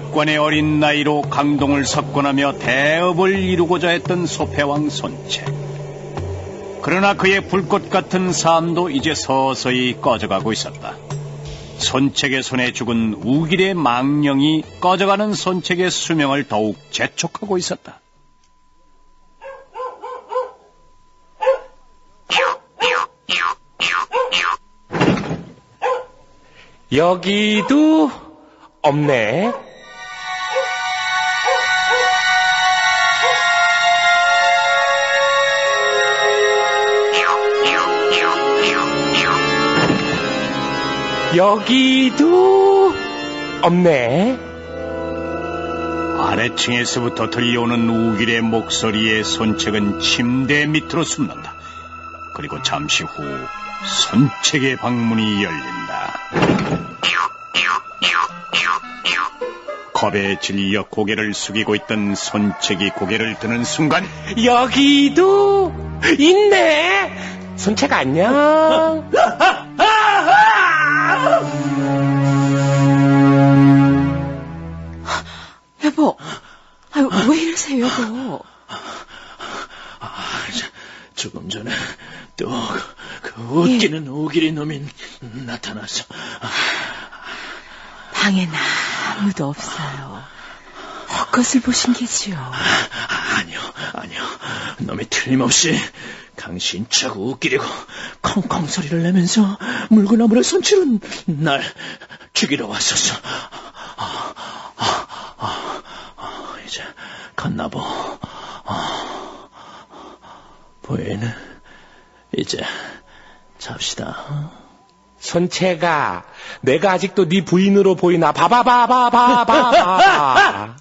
약관의 어린 나이로 강동을 석권하며 대업을 이루고자 했던 소패왕 손책. 그러나 그의 불꽃 같은 삶도 이제 서서히 꺼져가고 있었다. 손책의 손에 죽은 우길의 망령이 꺼져가는 손책의 수명을 더욱 재촉하고 있었다. 여기도 없네. 여기도 없네. 아래층에서부터 들려오는 우길의 목소리에 손책은 침대 밑으로 숨는다. 그리고 잠시 후 손책의 방문이 열린다. 겁에 질려 고개를 숙이고 있던 손책이 고개를 드는 순간 여기도 있네. 손책 안녕. 아유, 왜 이러세요, 여보? 아, 조금 전에 또 그 웃기는 우길이 놈이 나타났어. 방엔 아무도 없어요. 헛것을 보신 게지요. 아니요, 아니요. 놈이 틀림없이 강신차고 웃기려고 콩콩 소리를 내면서 물구나무를 손치는 날 죽이러 왔었어. 아, 아, 아, 아, 이제 갔나보. 아, 부인, 이제 잡시다. 손채가 내가 아직도 네 부인으로 보이나 바바바바바바바.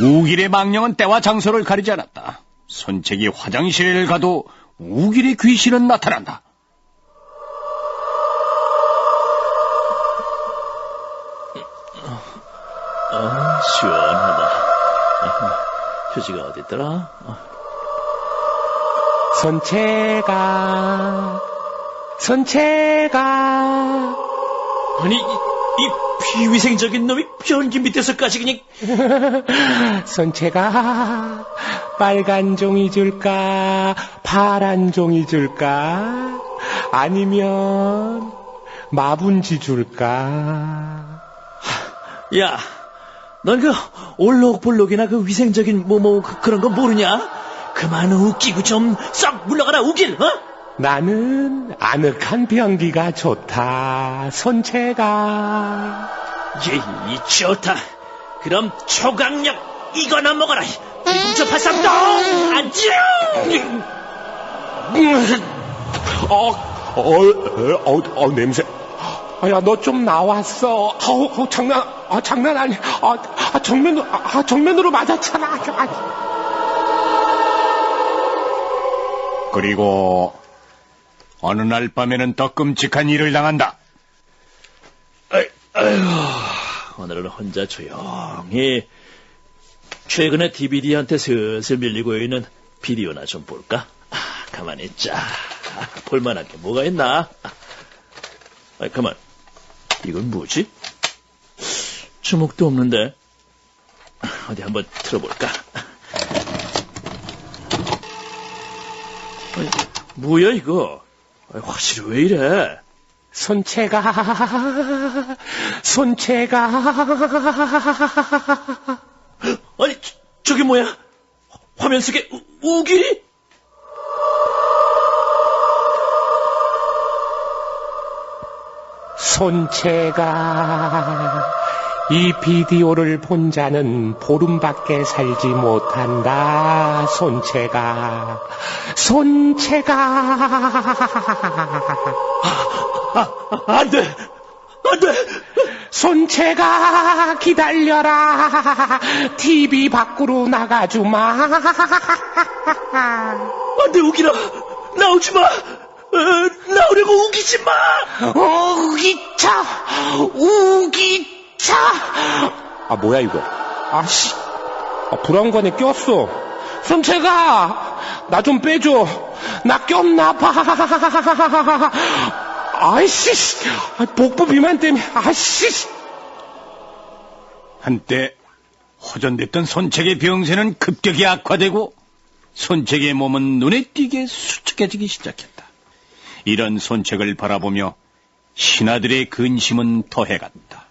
우길의 망령은 때와 장소를 가리지 않았다. 손책이 화장실을 가도 우길의 귀신은 나타난다. 휴지가 어딨더라? 아, 손채가 손채가. 아니, 이, 이 비위생적인 놈이 변기 밑에서까지 그냥 손채가 빨간 종이 줄까 파란 종이 줄까 아니면 마분지 줄까? 야, 넌 그 올록볼록이나 그 위생적인 뭐뭐 그런 거 모르냐? 그만 웃기고 좀 썩 물러가라 우길, 어? 나는 아늑한 변기가 좋다 손채가 예, 이 좋다. 그럼 초강력 이거나 먹어라. 이분초 팔삼동 안녕. 어, 어, 어, 어, 어, 냄새. 아, 야, 너 좀 나왔어. 아우, 아우, 장난, 아, 장난 아니야. 아, 아, 정면으로, 아, 아, 정면으로 맞았잖아. 아, 그리고 어느 날 밤에는 더 끔찍한 일을 당한다. 아이, 아유, 오늘은 혼자 조용히 최근에 DVD한테 슬슬 밀리고 있는 비디오나 좀 볼까? 아, 가만히 있자. 아, 볼만한 게 뭐가 있나? 아, 가만. 이건 뭐지? 주목도 없는데. 어디 한번 틀어볼까? 아니, 뭐야 이거? 아, 확실히 왜 이래? 손채가, 손채가. 아니, 저, 저게 뭐야? 화면 속에 우, 우길이? 손채가 이 비디오를 본 자는 보름밖에 살지 못한다. 손채가 손채가 아, 안 돼! 안 돼! 손채가 기다려라. TV 밖으로 나가주마. 안 돼, 우길아! 나오지 마! 어, 나오려고 우기지 마! 우기차 우기 차아 뭐야 이거 아씨 아, 브라운관에 꼈어 손채가 나 좀 빼줘. 나 꼈나 봐. 아이씨, 아, 복부 비만 때문에, 아이씨. 한때 호전됐던 손책의 병세는 급격히 악화되고 손책의 몸은 눈에 띄게 수척해지기 시작했다. 이런 손책을 바라보며 신하들의 근심은 더해갔다.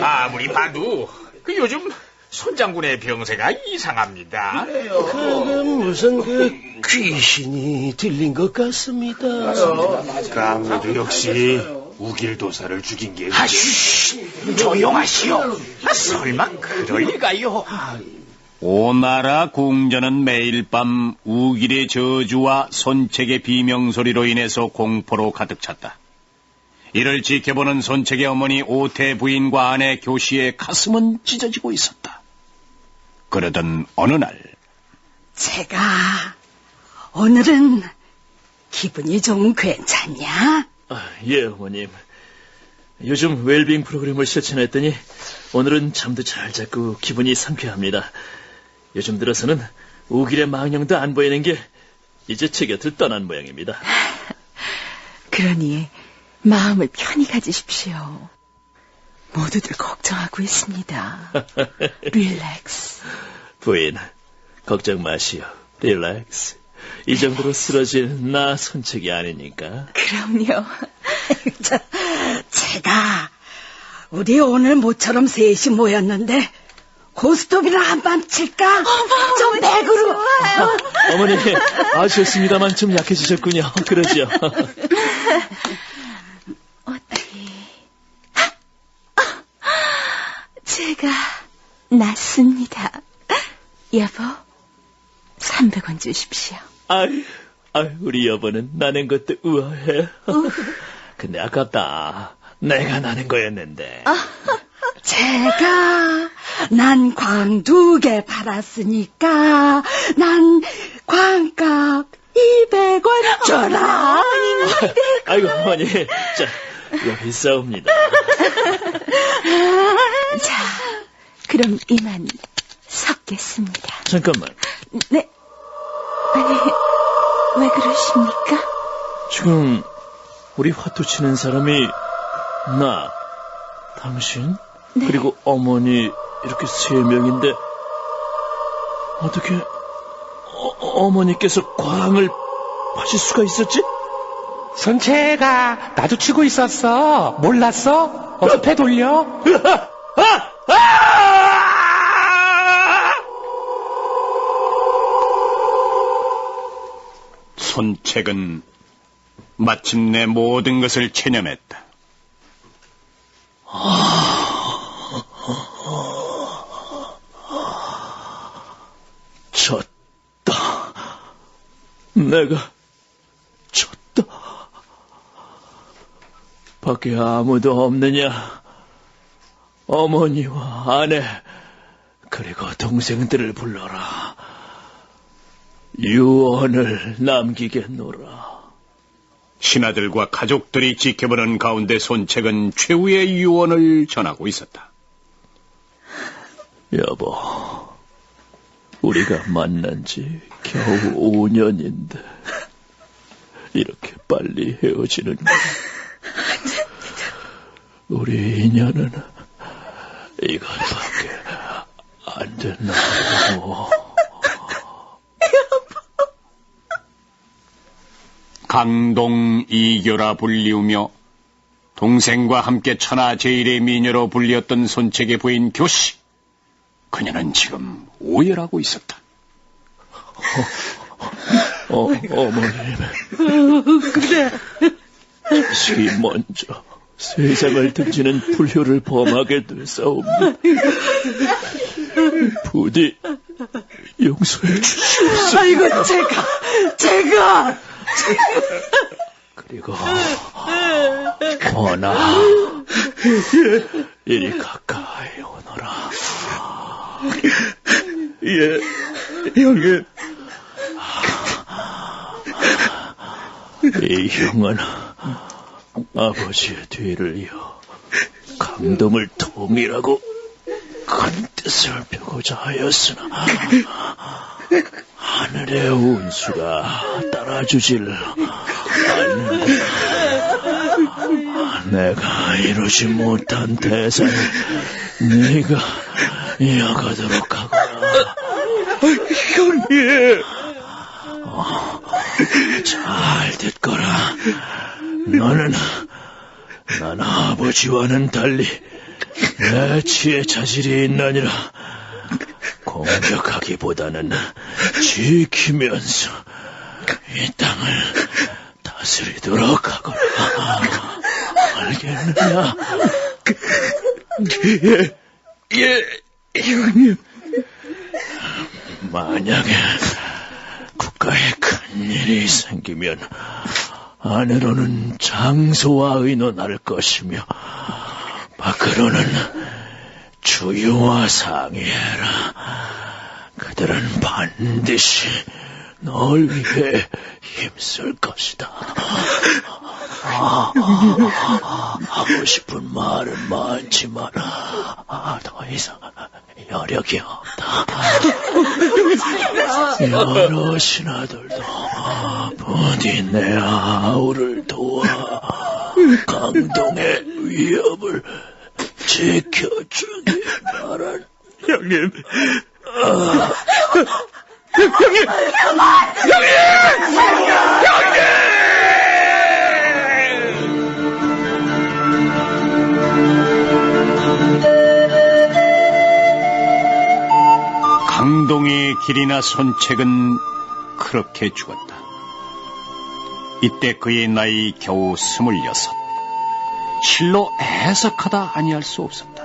아무리 봐도 그 요즘 손장군의 병세가 이상합니다. 그 무슨 그 귀신이 들린 것 같습니다. 그 아무래도 역시 우길도사를 죽인 게 아쉬 조용하시오. 아, 설마 그럴 리가요? 오나라 궁전은 매일 밤 우길의 저주와 손책의 비명소리로 인해서 공포로 가득 찼다. 이를 지켜보는 손책의 어머니 오태 부인과 아내 교시의 가슴은 찢어지고 있었다. 그러던 어느 날 제가 오늘은 기분이 좀 괜찮냐? 아, 예, 어머님. 요즘 웰빙 프로그램을 실천했더니 오늘은 잠도 잘 잤고 기분이 상쾌합니다. 요즘 들어서는 우길의 망령도 안 보이는 게 이제 제 곁을 떠난 모양입니다. 그러니 마음을 편히 가지십시오. 모두들 걱정하고 있습니다. 릴렉스. 부인, 걱정 마시오. 릴렉스. 이 정도로 쓰러질 나 손책이 아니니까. 그럼요. 저, 제가 우리 오늘 모처럼 셋이 모였는데 고스톱이나 한판 칠까? 좀 맥으로. 어머니, 아쉬웠습니다만 좀 약해지셨군요. 그러지요. 어디? 제가 낫습니다. 여보, 300원 주십시오. 아이, 아이, 우리 여보는 나는 것도 우아해. 근데 아깝다. 내가 나는 거였는데. 제가 난 광 두 개 팔았으니까 난 광값 200원 줘라. 아이고, 어머니. 자, 여기 있사옵니다. 자, 그럼 이만 섞겠습니다. 잠깐만. 네. 아니, 왜 그러십니까? 지금 우리 화투 치는 사람이 나, 당신, 그리고 어머니 이렇게 세 명인데 어떻게 어, 머니께서 광을 파실 수가 있었지? 손채가 나도 치고 있었어. 몰랐어? 어서 패 돌려. 손책은 마침내 모든 것을 체념했다. 졌다. 내가 졌다. 밖에 아무도 없느냐? 어머니와 아내, 그리고 동생들을 불러라. 유언을 남기겠노라. 신하들과 가족들이 지켜보는 가운데 손책은 최후의 유언을 전하고 있었다. 여보, 우리가 만난 지 겨우 5년인데, 이렇게 빨리 헤어지는 거. 우리 인연은 이것밖에 안 된다고. 강동 이교라 불리우며 동생과 함께 천하 제일의 미녀로 불리었던 손책의 부인 교씨. 그녀는 지금 오열하고 있었다. 어, 어머님. 그래. 자식이 먼저 세상을 등지는 불효를 범하게 됐사옵니다. 부디 용서해 주시옵소서. 아이고, 제가, 제가. 그리고 원아 이리 가까이 오너라. 예, 형님. 이 형은 아버지의 뒤를 이어 강동을 통일하고 큰 뜻을 펴고자 하였으나 하늘의 운수가 따라주질 않는구나. 내가 이루지 못한 대상을 네가 이어가도록 하거라. 형님! 잘 듣거라. 너는 난 아버지와는 달리 내 치에 자질이 있느니라. 공격하기보다는 지키면서 이 땅을 다스리도록 하거라. 알겠느냐? 예, 예, 형님. 만약에 국가에 큰 일이 생기면 안으로는 장소와 의논할 것이며 밖으로는 주유와 상의해라. 그들은 반드시 널 위해 힘쓸 것이다. 아, 하고 싶은 말은 많지만 아, 더 이상 여력이 없다. 여러 신하들도 부디 내 아우를 도와 강동의 위협을 지켜주길 바란 형님. 강동의 길이나 손책은 그렇게 죽었다. 이때 그의 나이 겨우 스물여섯. 실로 애석하다 아니할 수 없었다.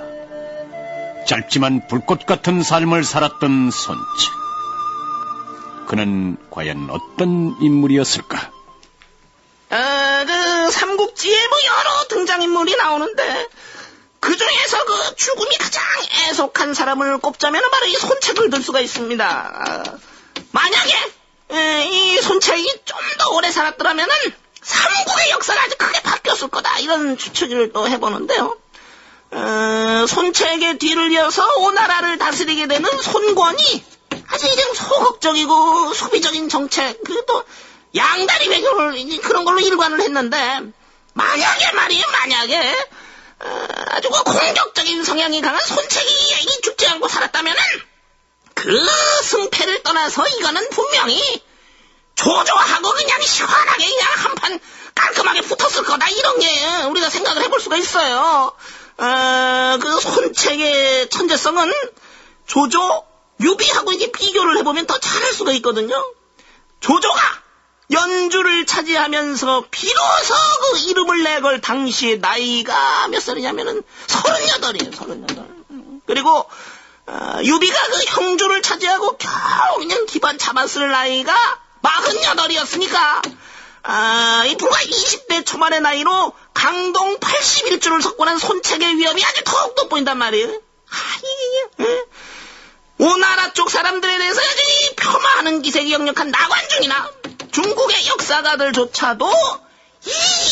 짧지만 불꽃 같은 삶을 살았던 손책. 그는 과연 어떤 인물이었을까? 아, 그 삼국지에 뭐 여러 등장인물이 나오는데 그 중에서 그 죽음이 가장 애속한 사람을 꼽자면 바로 이 손책을 들 수가 있습니다. 아, 만약에 에, 이 손책이 좀 더 오래 살았더라면은 삼국의 역사가 아주 크게 바뀌었을 거다 이런 추측을 또 해보는데요. 어, 손책의 뒤를 이어서 오나라를 다스리게 되는 손권이 아주 이제 소극적이고 소비적인 정책 그리고 또 양다리 외교를 그런 걸로 일관을 했는데 만약에 말이에요 만약에 어, 아주 그 공격적인 성향이 강한 손책이 이 죽지 않고 살았다면은 그 승패를 떠나서 이거는 분명히 조조하고 그냥 시원하게 그냥 한판 깔끔하게 붙었을 거다 이런 게 우리가 생각을 해볼 수가 있어요. 어, 그 손책의 천재성은 조조 유비하고 이제 비교를 해보면 더 잘할 수가 있거든요. 조조가 연주를 차지하면서 비로소 그 이름을 내걸 당시에 나이가 몇 살이냐면은 서른여덟이에요, 서른여덟. 그리고 어, 유비가 그 형주를 차지하고 겨우 그냥 기반 잡았을 나이가 마흔여덟이었으니까 아, 이 불과 20대 초반의 나이로 강동 81주를 석권한 손책의 위험이 아주 더욱 돋보인단 말이에요. 아, 이게, 예? 오나라 쪽 사람들에 대해서 여전히 폄하하는 기색이 역력한 나관중이나 중국의 역사가들조차도 이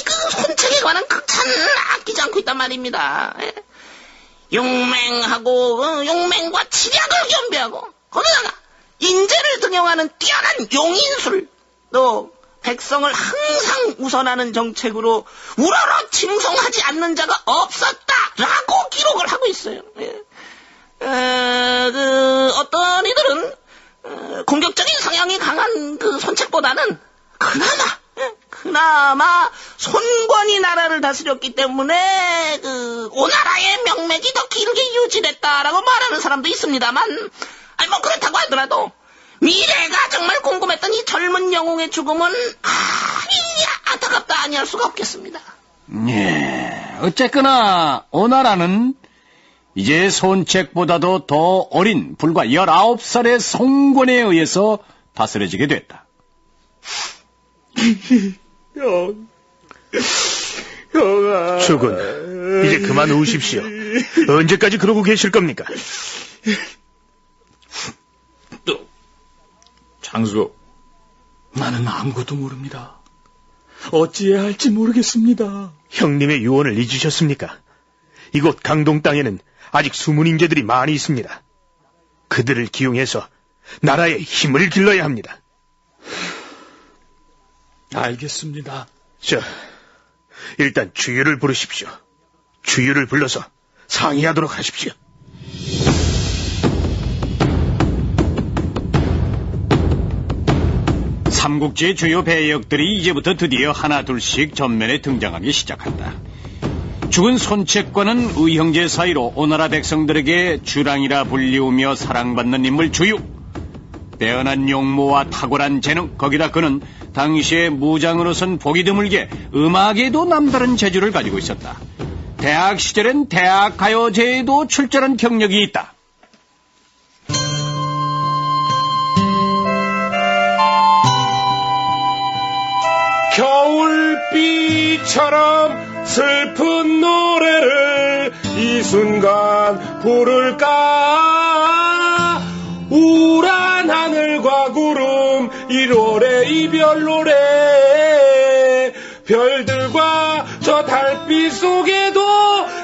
그 손책에 관한 극찬을 아끼지 않고 있단 말입니다. 예? 용맹하고 어, 용맹과 치략을 겸비하고 거기다가 인재 를 등용하는 뛰어난 용인술 또 백성을 항상 우선하는 정책으로 우러러 칭송하지 않는 자가 없었다라고 기록을 하고 있어요. 예. 어, 그 어떤 이들은 어, 공격적인 성향이 강한 그 손책보다는 그나마 예, 그나마 손권이 나라를 다스렸기 때문에 그 오나라의 명맥이 더 길게 유지됐다라고 말하는 사람도 있습니다만 아니 뭐 그렇다고 하더라도 미래가 정말 궁금했던 이 젊은 영웅의 죽음은 아, 이 안타깝다 아니할 수가 없겠습니다. 예, 어쨌거나 오나라는 이제 손책보다도 더 어린 불과 19살의 송권에 의해서 다스려지게 됐다. 형. 형아. 주군, 이제 그만 우십시오. 언제까지 그러고 계실 겁니까? 장수, 나는 아무것도 모릅니다. 어찌해야 할지 모르겠습니다. 형님의 유언을 잊으셨습니까? 이곳 강동 땅에는 아직 숨은 인재들이 많이 있습니다. 그들을 기용해서 나라에 힘을 길러야 합니다. 알겠습니다. 자, 일단 주유를 부르십시오. 주유를 불러서 상의하도록 하십시오. 삼국지의 주요 배역들이 이제부터 드디어 하나둘씩 전면에 등장하기 시작한다. 죽은 손책과는 의형제 사이로 오나라 백성들에게 주랑이라 불리우며 사랑받는 인물 주유. 빼어난 용모와 탁월한 재능, 거기다 그는 당시의 무장으로선 보기 드물게 음악에도 남다른 재주를 가지고 있었다. 대학 시절엔 대학 가요제에도 출전한 경력이 있다. 겨울비처럼 슬픈 노래를 이 순간 부를까? 우울한 하늘과 구름 1월의 이별 노래. 별들과 저 달빛 속에도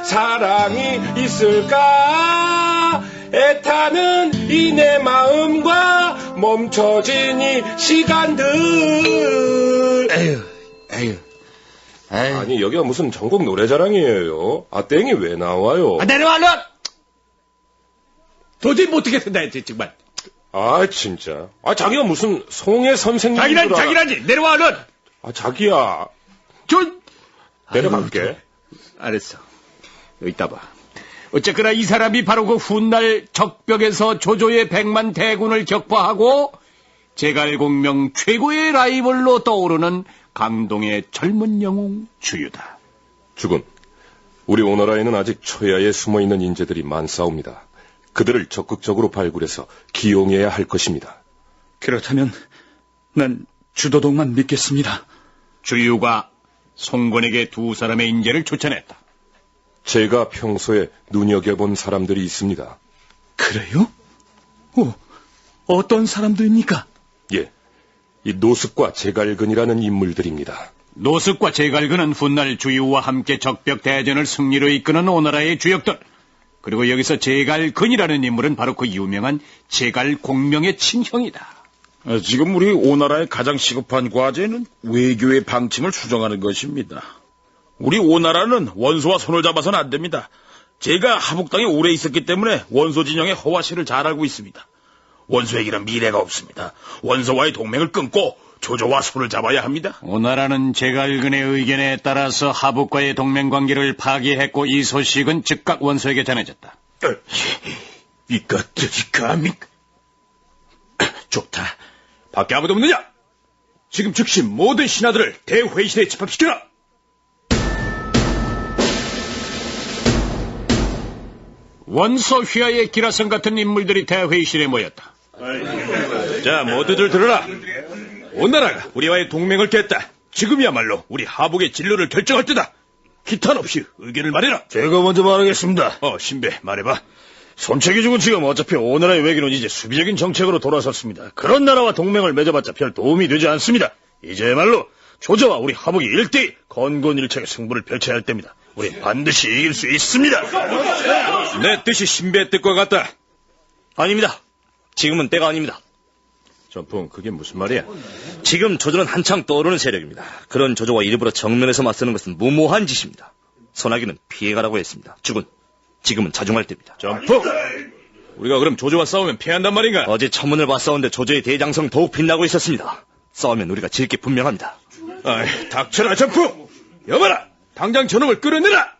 사랑이 있을까? 애타는 이 내 마음과 멈춰진 이 시간들. 에휴, 에휴. 에휴. 아니 여기가 무슨 전국 노래자랑이에요 아 땡이 왜 나와요 아, 내려와, 얼른! 도저히 못하게 된다, 했지, 정말. 아 진짜 아 자기가 무슨 송혜 선생님 자기란, 자기란지, 내려와, 얼른! 아 자기야 좀, 내려갈게 알았어. 여기 있다 봐. 어쨌거나 이 사람이 바로 그 훗날 적벽에서 조조의 백만 대군을 격파하고 제갈공명 최고의 라이벌로 떠오르는 강동의 젊은 영웅 주유다. 주군 우리 오나라에는 아직 초야에 숨어있는 인재들이 많사옵니다 그들을 적극적으로 발굴해서 기용해야 할 것입니다 그렇다면 난 주도동만 믿겠습니다. 주유가 송건에게 두 사람의 인재를 추천했다. 제가 평소에 눈여겨본 사람들이 있습니다 그래요? 어, 어떤 사람들입니까? 예, 이 노숙과 제갈근이라는 인물들입니다 노숙과 제갈근은 훗날 주유와 함께 적벽 대전을 승리로 이끄는 오나라의 주역들. 그리고 여기서 제갈근이라는 인물은 바로 그 유명한 제갈공명의 친형이다. 아, 지금 우리 오나라의 가장 시급한 과제는 외교의 방침을 수정하는 것입니다. 우리 오나라는 원소와 손을 잡아서는 안 됩니다. 제가 하북당에 오래 있었기 때문에 원소 진영의 허와씨를 잘 알고 있습니다. 원소에게는 미래가 없습니다. 원소와의 동맹을 끊고 조조와 손을 잡아야 합니다. 오나라는 제갈근의 의견에 따라서 하북과의 동맹 관계를 파기했고 이 소식은 즉각 원소에게 전해졌다. 이것들이 감히... 좋다. 밖에 아무도 없느냐? 지금 즉시 모든 신하들을 대회의실에 집합시켜라! 원소 휘하의 기라성 같은 인물들이 대회의실에 모였다. 자, 모두들 들어라. 오나라가 우리와의 동맹을 깼다. 지금이야말로 우리 하북의 진로를 결정할 때다. 기탄 없이 의견을 말해라. 제가 먼저 말하겠습니다. 어, 신배, 말해봐. 손책이 죽은 지금 어차피 오나라의 외교는 이제 수비적인 정책으로 돌아섰습니다. 그런 나라와 동맹을 맺어봤자 별 도움이 되지 않습니다. 이제야말로 조조와 우리 하북이 일대히 건곤일책의 승부를 펼쳐야 할 때입니다. 우리 반드시 이길 수 있습니다. 내 뜻이 신배의 뜻과 같다. 아닙니다. 지금은 때가 아닙니다. 전풍 그게 무슨 말이야 지금 조조는 한창 떠오르는 세력입니다. 그런 조조와 일부러 정면에서 맞서는 것은 무모한 짓입니다. 선하기는 피해가라고 했습니다. 죽은 지금은 자중할 때입니다. 점프! 우리가 그럼 조조와 싸우면 패한단 말인가? 어제 천문을 봤사온데 조조의 대장성 더욱 빛나고 있었습니다. 싸우면 우리가 질 게 분명합니다. 아이, 닥쳐라, 점프! 여봐라! 당장 저놈을 끌어내라!